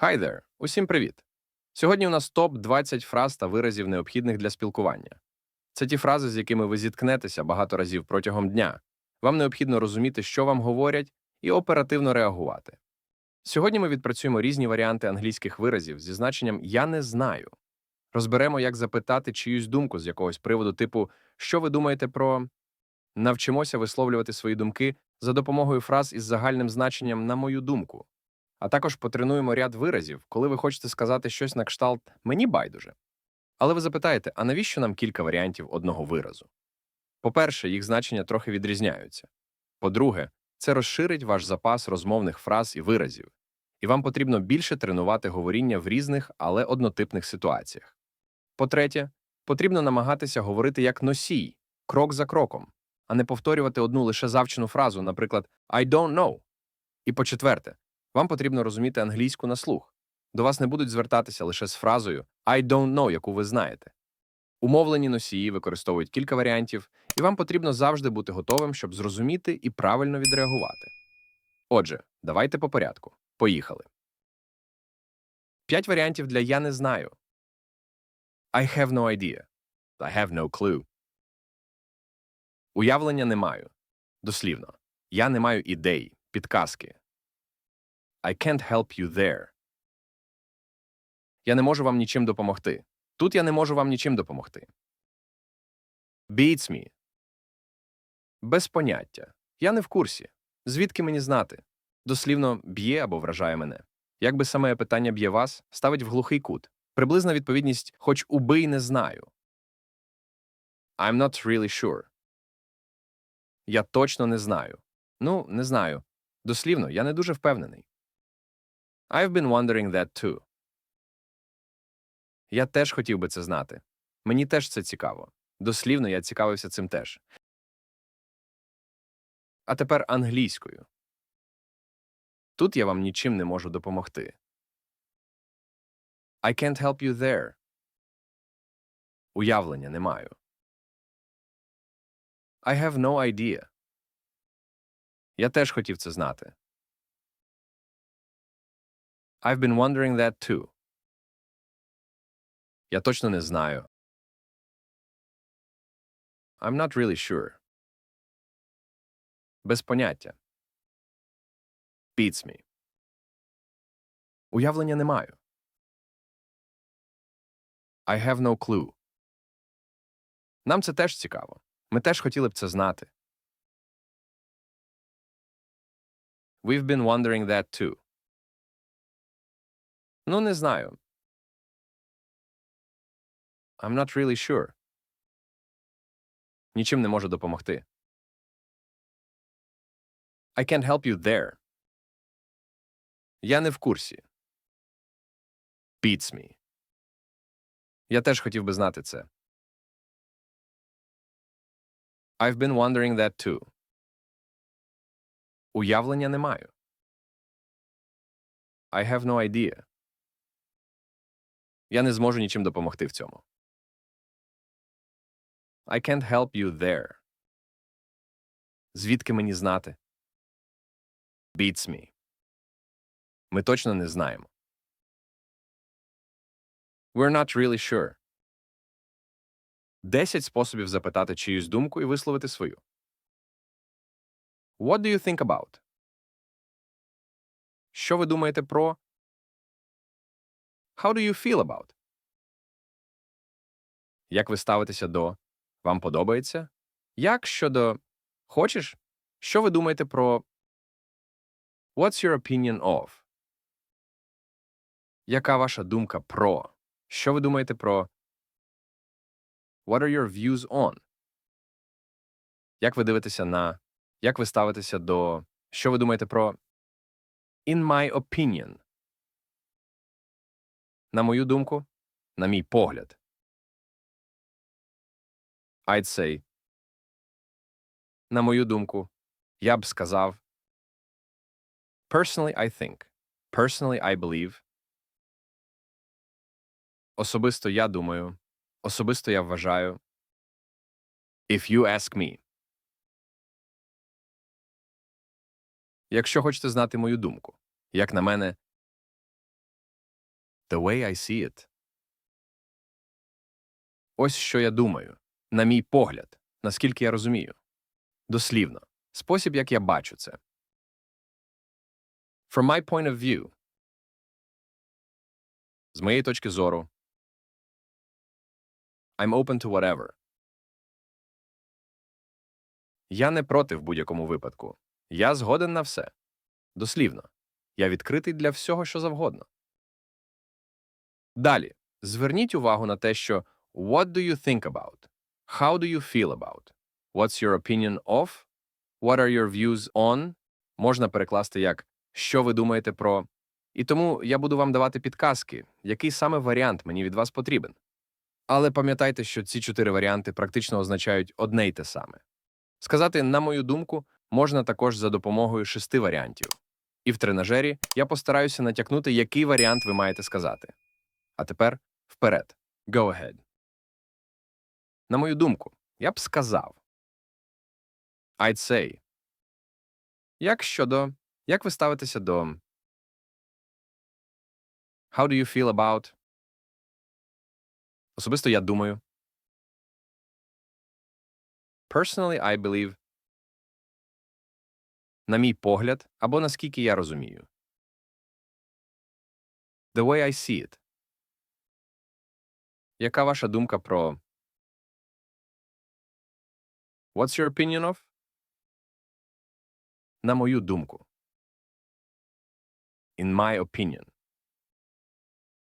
Hi there! Усім привіт! Сьогодні у нас топ 20 фраз та виразів, необхідних для спілкування. Це ті фрази, з якими ви зіткнетеся багато разів протягом дня. Вам необхідно розуміти, що вам говорять, і оперативно реагувати. Сьогодні ми відпрацюємо різні варіанти англійських виразів зі значенням Я не знаю. Розберемо, як запитати чиюсь думку з якогось приводу, типу Що ви думаєте про. Навчимося висловлювати свої думки за допомогою фраз із загальним значенням на мою думку. А також потренуємо ряд виразів, коли ви хочете сказати щось на кшталт мені байдуже. Але ви запитаєте, а навіщо нам кілька варіантів одного виразу? По-перше, їх значення трохи відрізняються. По-друге, це розширить ваш запас розмовних фраз і виразів, і вам потрібно більше тренувати говоріння в різних, але однотипних ситуаціях. По-третє, потрібно намагатися говорити як носій, крок за кроком, а не повторювати одну лише завчену фразу, наприклад, I don't know. І по-четверте, вам потрібно розуміти англійську на слух. До вас не будуть звертатися лише з фразою I don't know, яку ви знаєте. Умовлені носії використовують кілька варіантів, і вам потрібно завжди бути готовим, щоб зрозуміти і правильно відреагувати. Отже, давайте по порядку. Поїхали. П'ять варіантів для я не знаю. I have no idea. I have no clue. Уявлення не маю. Дослівно. Я не маю ідей, підказки. I can't help you there. Я не можу вам нічим допомогти. Тут я не можу вам нічим допомогти. Beats me. Без поняття. Я не в курсі. Звідки мені знати? Дослівно б'є або вражає мене. Якби саме питання б'є вас, ставить в глухий кут. Приблизна відповідність хоч убий не знаю. I'm not really sure. Я точно не знаю. Ну, не знаю. Дослівно, я не дуже впевнений. I've been wondering that too. Я теж хотів би це знати. Мені теж це цікаво. Дослівно я цікавився цим теж. А тепер англійською. Тут я вам нічим не можу допомогти. I can't help you there. Уявлення не маю. I have no idea. Я теж хотів це знати. I've been wondering that too. Я точно не знаю. I'm not really sure. Без поняття. Beats me. Уявлення не маю. I have no clue. Нам це теж цікаво. Ми теж хотіли б це знати. We've been wondering that too. Ну, не знаю. I'm not really sure. Нічим не можу допомогти. I can't help you there. Я не в курсі. Beats me. Я теж хотів би знати це. I've been wondering that too. Уявлення не маю. I have no idea. Я не зможу нічим допомогти в цьому. I can't help you there. Звідки мені знати? Beats me. Ми точно не знаємо. We're not really sure. Десять способів запитати чиюсь думку і висловити свою. What do you think about? Що ви думаєте про? How do you feel about? Як ви ставитеся до? Вам подобається? Як щодо Хочеш? Що ви думаєте про What's your opinion of? Яка ваша думка про? Що ви думаєте про What are your views on? Як ви дивитеся на Як ви ставитеся до Що ви думаєте про In my opinion? На мою думку, на мій погляд. I'd say. На мою думку, я б сказав. Personally, I think. Personally, I believe. Особисто я думаю. Особисто я вважаю. If you ask me. Якщо хочете знати мою думку, як на мене, The way I see it. Ось що я думаю. На мій погляд, наскільки я розумію. Дослівно. Спосіб, як я бачу це. From my point of view. З моєї точки зору. I'm open to whatever. Я не проти в будь-якому випадку. Я згоден на все. Дослівно. Я відкритий для всього, що завгодно. Далі. Зверніть увагу на те, що What do you think about? How do you feel about? What's your opinion of? What are your views on? Можна перекласти як Що ви думаєте про? І тому я буду вам давати підказки, який саме варіант мені від вас потрібен. Але пам'ятайте, що ці чотири варіанти практично означають одне й те саме. Сказати, на мою думку, можна також за допомогою шести варіантів. І в тренажері я постараюся натякнути, який варіант ви маєте сказати. А тепер вперед. Go ahead. На мою думку, я б сказав. I'd say. Як щодо. Як ви ставитеся до. How do you feel about? Особисто я думаю. Personally, I believe. На мій погляд, або наскільки я розумію. The way I see it. Яка ваша думка про What's your opinion of? На мою думку. In my opinion.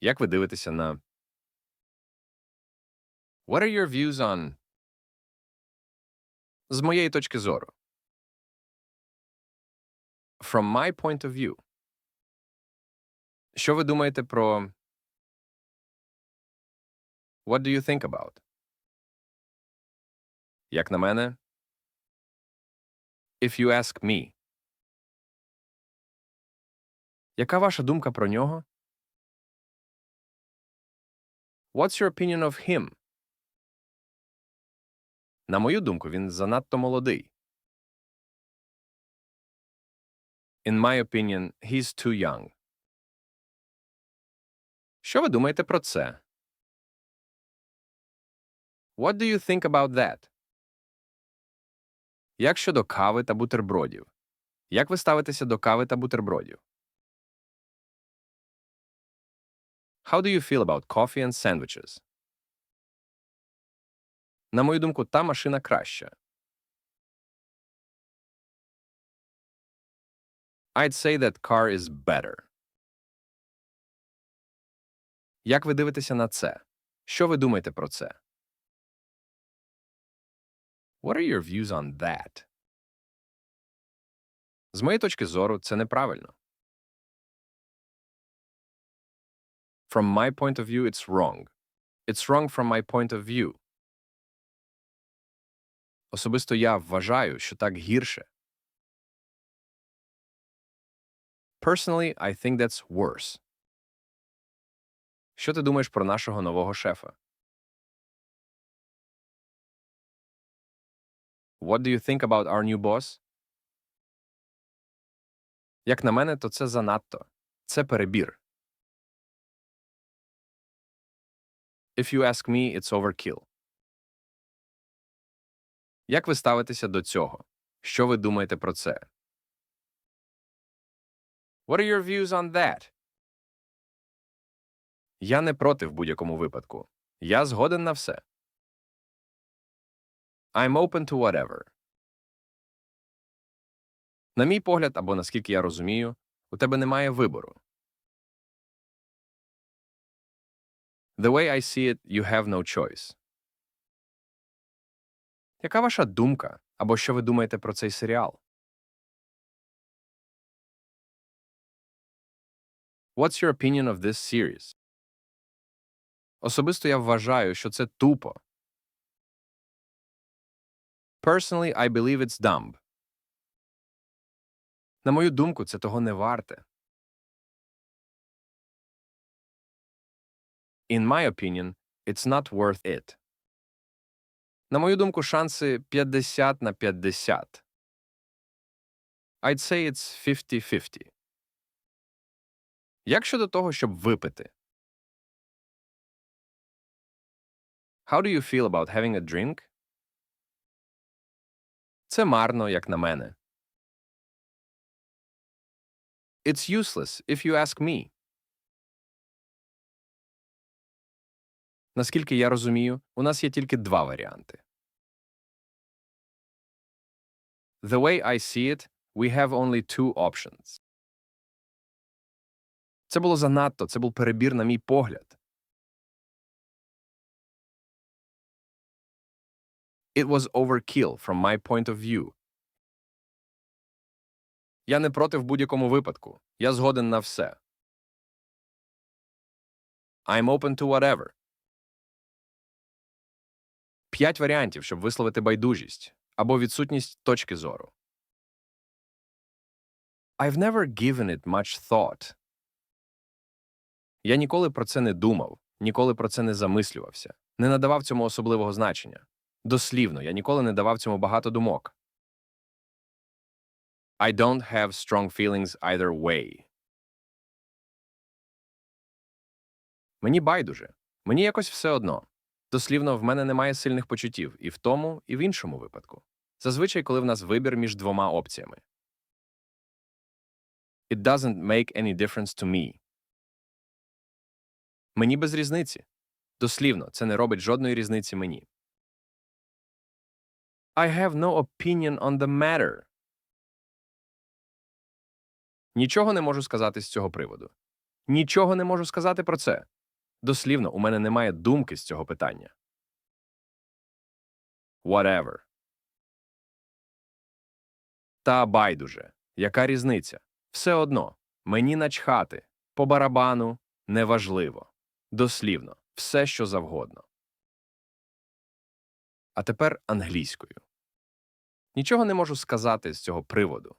Як ви дивитеся на What are your views on? З моєї точки зору. From my point of view. Що ви думаєте про What do you think about? Як на мене, If you ask me. Яка ваша думка про нього? What's your opinion of him? На мою думку, він занадто молодий. In my opinion, he's too young. Що ви думаєте про це? What do you think about that? Як щодо кави та бутербродів? Як ви ставитеся до кави та бутербродів? How do you feel about coffee and sandwiches? На мою думку, та машина краща. I'd say that car is better. Як ви дивитеся на це? Що ви думаєте про це? What are your views on that? З моєї точки зору, це неправильно. From my point of view, it's wrong. It's wrong from my point of view. Особисто я вважаю, що так гірше. Personally, I think that's worse. Що ти думаєш про нашого нового шефа? What do you think about our new boss? Як на мене, то це занадто. Це перебір. If you ask me, it's overkill. Як ви ставитеся до цього? Що ви думаєте про це? What are your views on that? Я не проти в будь-якому випадку. Я згоден на все. I'm open to whatever. На мій погляд, або наскільки я розумію, у тебе немає вибору. The way I see it, you have no choice. Яка ваша думка? Або що ви думаєте про цей серіал? What's your opinion of this series? Особисто я вважаю, що це тупо. Personally, I believe it's dumb. На мою думку, це того не варте. In my opinion, it's not worth it. На мою думку, шанси 50 на 50. I'd say it's 50-50. Як щодо того, щоб випити? How do you feel about having a drink? Це марно, як на мене. It's useless, if you ask me. Наскільки я розумію, у нас є тільки два варіанти. The way I see it, we have only two options. Це було занадто, це був перебір на мій погляд. It was overkill from my point of view. Я не проти в будь-якому випадку. Я згоден на все. I'm open to whatever. П'ять варіантів, щоб висловити байдужість або відсутність точки зору. I've never given it much thought. Я ніколи про це не думав, ніколи про це не замислювався, не надавав цьому особливого значення. Дослівно, я ніколи не давав цьому багато думок. I don't have strong feelings either way. Мені байдуже. Мені якось все одно. Дослівно, в мене немає сильних почуттів і в тому, і в іншому випадку. Зазвичай, коли в нас вибір між двома опціями. It doesn't make any difference to me. Мені без різниці. Дослівно, це не робить жодної різниці мені. I have no opinion on the matter. Нічого не можу сказати з цього приводу. Нічого не можу сказати про це. Дослівно, у мене немає думки з цього питання. Whatever. Та байдуже. Яка різниця? Все одно. Мені начхати. По барабану. Неважливо. Дослівно. Все, що завгодно. А тепер англійською. Нічого не можу сказати з цього приводу.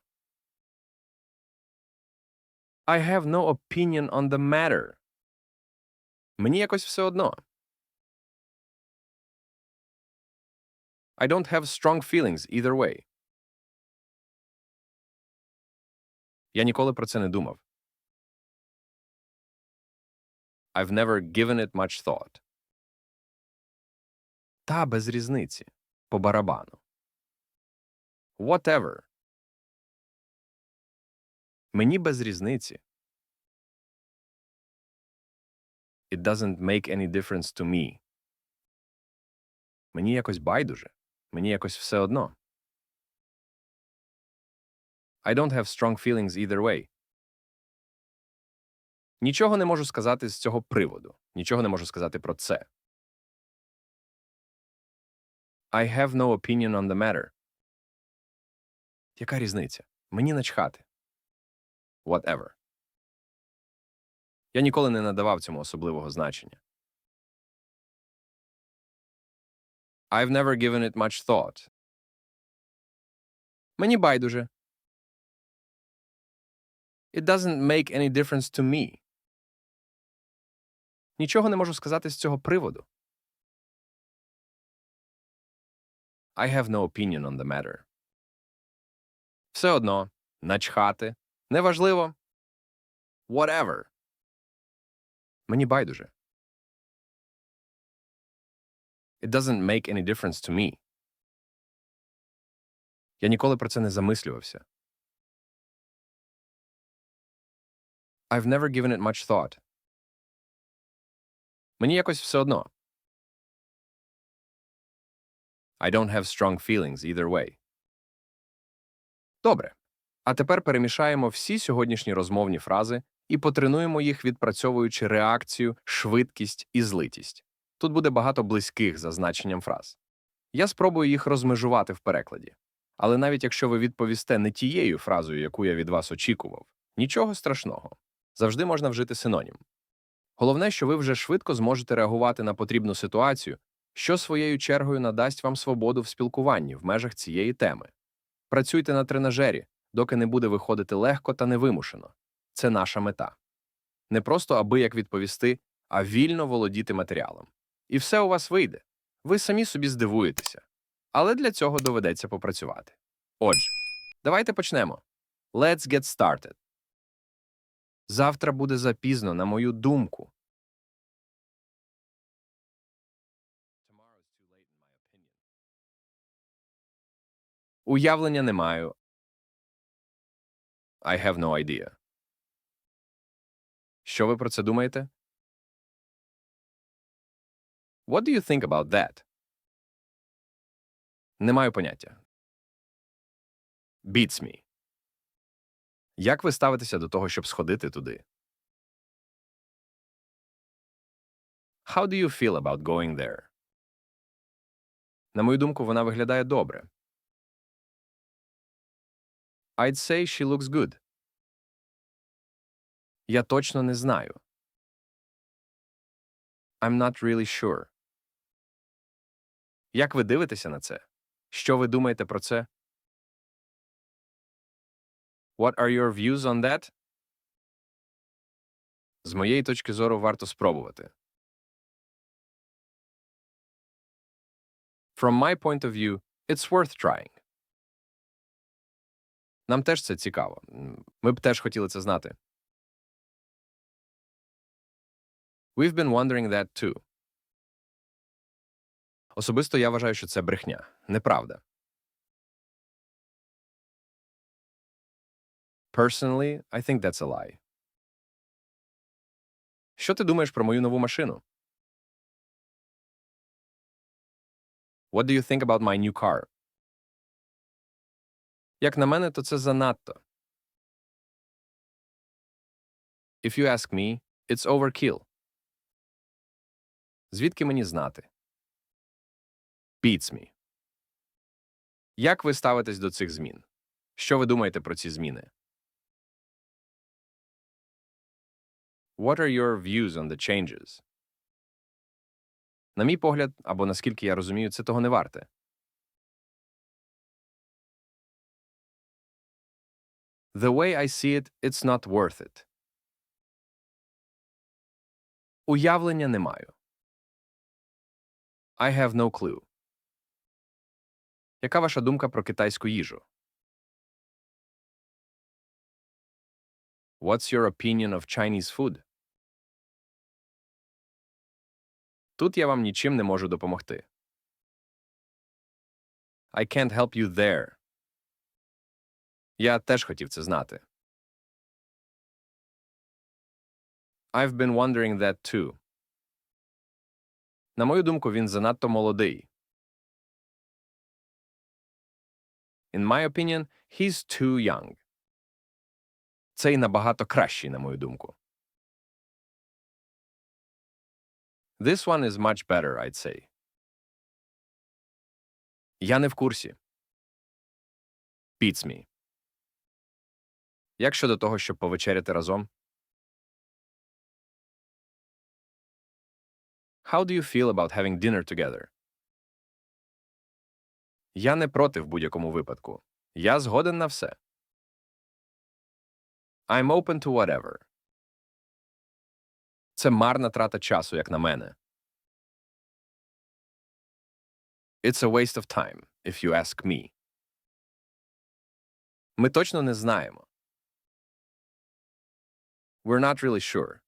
I have no opinion on the matter. Мені якось все одно. I don't have strong feelings either way. Я ніколи про це не думав. I've never given it much thought. Та без різниці. По барабану. Whatever. Мені без різниці. It doesn't make any difference to me. Мені якось байдуже. Мені якось все одно. I don't have strong feelings either way. Нічого не можу сказати з цього приводу. Нічого не можу сказати про це. I have no opinion on the matter. Яка різниця? Мені начхати. Whatever. Я ніколи не надавав цьому особливого значення. I've never given it much thought. Мені байдуже. It doesn't make any difference to me. Нічого не можу сказати з цього приводу. I have no opinion on the matter. Все одно, начхати, неважливо. Whatever. Мені байдуже. It doesn't make any difference to me. Я ніколи про це не замислювався. I've never given it much thought. Мені якось все одно. I don't have strong feelings either way. Добре. А тепер перемішаємо всі сьогоднішні розмовні фрази і потренуємо їх, відпрацьовуючи реакцію, швидкість і злитість. Тут буде багато близьких за значенням фраз. Я спробую їх розмежувати в перекладі. Але навіть якщо ви відповісте не тією фразою, яку я від вас очікував, нічого страшного. Завжди можна вжити синонім. Головне, що ви вже швидко зможете реагувати на потрібну ситуацію, що своєю чергою надасть вам свободу в спілкуванні в межах цієї теми. Працюйте на тренажері, доки не буде виходити легко та невимушено. Це наша мета. Не просто аби як відповісти, а вільно володіти матеріалом. І все у вас вийде. Ви самі собі здивуєтеся. Але для цього доведеться попрацювати. Отже, давайте почнемо. Let's get started. Завтра буде запізно, на мою думку. Уявлення не маю. I have no idea. Що ви про це думаєте? What do you think about that? Не маю поняття. Beats me. Як ви ставитеся до того, щоб сходити туди? How do you feel about going there? На мою думку, вона виглядає добре. I'd say she looks good. Я точно не знаю. I'm not really sure. Як ви дивитеся на це? Що ви думаєте про це? What are your views on that? З моєї точки зору варто спробувати. From my point of view, it's worth trying. Нам теж це цікаво. Ми б теж хотіли це знати. We've been wondering that too. Особисто я вважаю, що це брехня. Неправда. Personally, I think that's a lie. Що ти думаєш про мою нову машину? What do you think about my new car? Як на мене, то це занадто. If you ask me, it's overkill. Звідки мені знати? Beats me. Як ви ставитесь до цих змін? Що ви думаєте про ці зміни? What are your views on the changes? На мій погляд, або наскільки я розумію, це того не варте. The way I see it, it's not worth it. Уявлення не маю. I have no clue. Яка ваша думка про китайську їжу? What's your opinion of Chinese food? Тут я вам нічим не можу допомогти. I can't help you there. Я теж хотів це знати. I've been wondering that too. На мою думку, він занадто молодий. In my opinion, he's too young. Цей набагато кращий, на мою думку. This one is much better, I'd say. Я не в курсі. Beats me. Як щодо того, щоб повечеряти разом? How do you feel about having dinner together? Я не проти в будь-якому випадку. Я згоден на все. I'm open to whatever. Це марна трата часу, як на мене. It's a waste of time, if you ask me. Ми точно не знаємо. We're not really sure.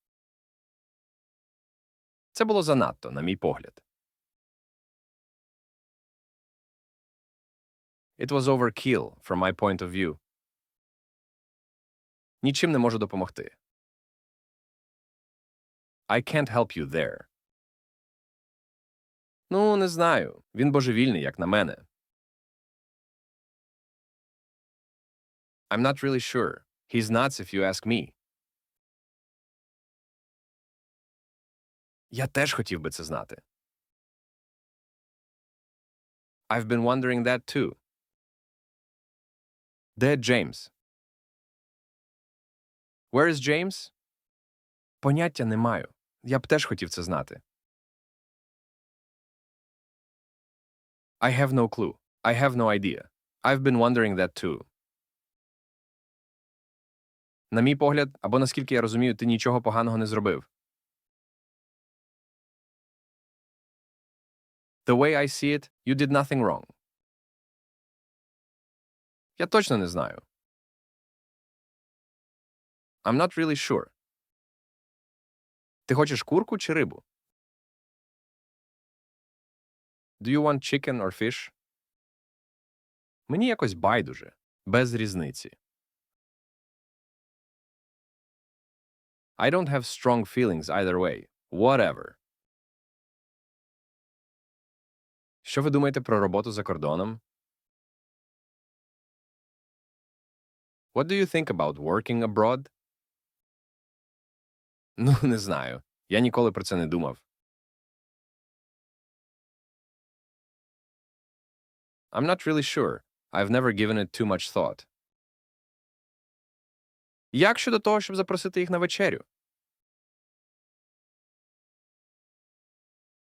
Це було занадто, на мій погляд. It was overkill, from my point of view. Нічим не можу допомогти. I can't help you there. Ну, не знаю. Він божевільний, як на мене. I'm not really sure. He's nuts if you ask me. Я теж хотів би це знати. I've been wondering that too. Де Джеймс? Where is James? Поняття не маю. Я б теж хотів це знати. I have no clue. I have no idea. I've been wondering that too. На мій погляд, або наскільки я розумію, ти нічого поганого не зробив. The way I see it, you did nothing wrong. Я точно не знаю. I'm not really sure. Ти хочеш курку чи рибу? Do you want chicken or fish? Мені якось байдуже, без різниці. I don't have strong feelings either way. Whatever. Що ви думаєте про роботу за кордоном? What do you think about working abroad? Ну, не знаю. Я ніколи про це не думав. I'm not really sure. I've never given it too much thought. Як щодо того, щоб запросити їх на вечерю?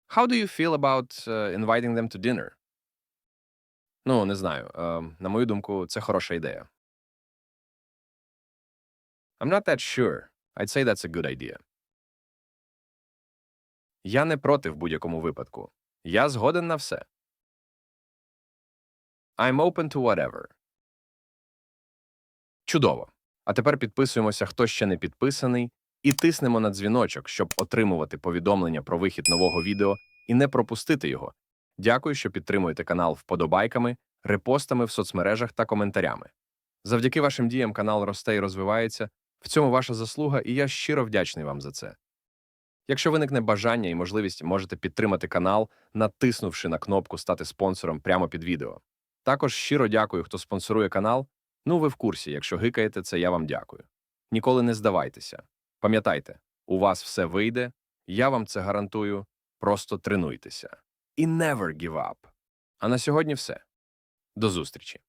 How do you feel about uh, inviting them to dinner? Ну, не знаю. Ем, на мою думку, це хороша ідея. I'm not that sure. I'd say that's a good idea. Я не проти в будь-якому випадку. Я згоден на все. I'm open to whatever. Чудово. А тепер підписуємося, хто ще не підписаний, і тиснемо на дзвіночок, щоб отримувати повідомлення про вихід нового відео і не пропустити його. Дякую, що підтримуєте канал вподобайками, репостами в соцмережах та коментарями. Завдяки вашим діям канал росте і розвивається. В цьому ваша заслуга, і я щиро вдячний вам за це. Якщо виникне бажання і можливість, можете підтримати канал, натиснувши на кнопку Стати спонсором прямо під відео. Також щиро дякую, хто спонсорує канал. Ну, ви в курсі, якщо гикаєте, це я вам дякую. Ніколи не здавайтеся. Пам'ятайте, у вас все вийде, я вам це гарантую. Просто тренуйтеся. І never give up. А на сьогодні все. До зустрічі!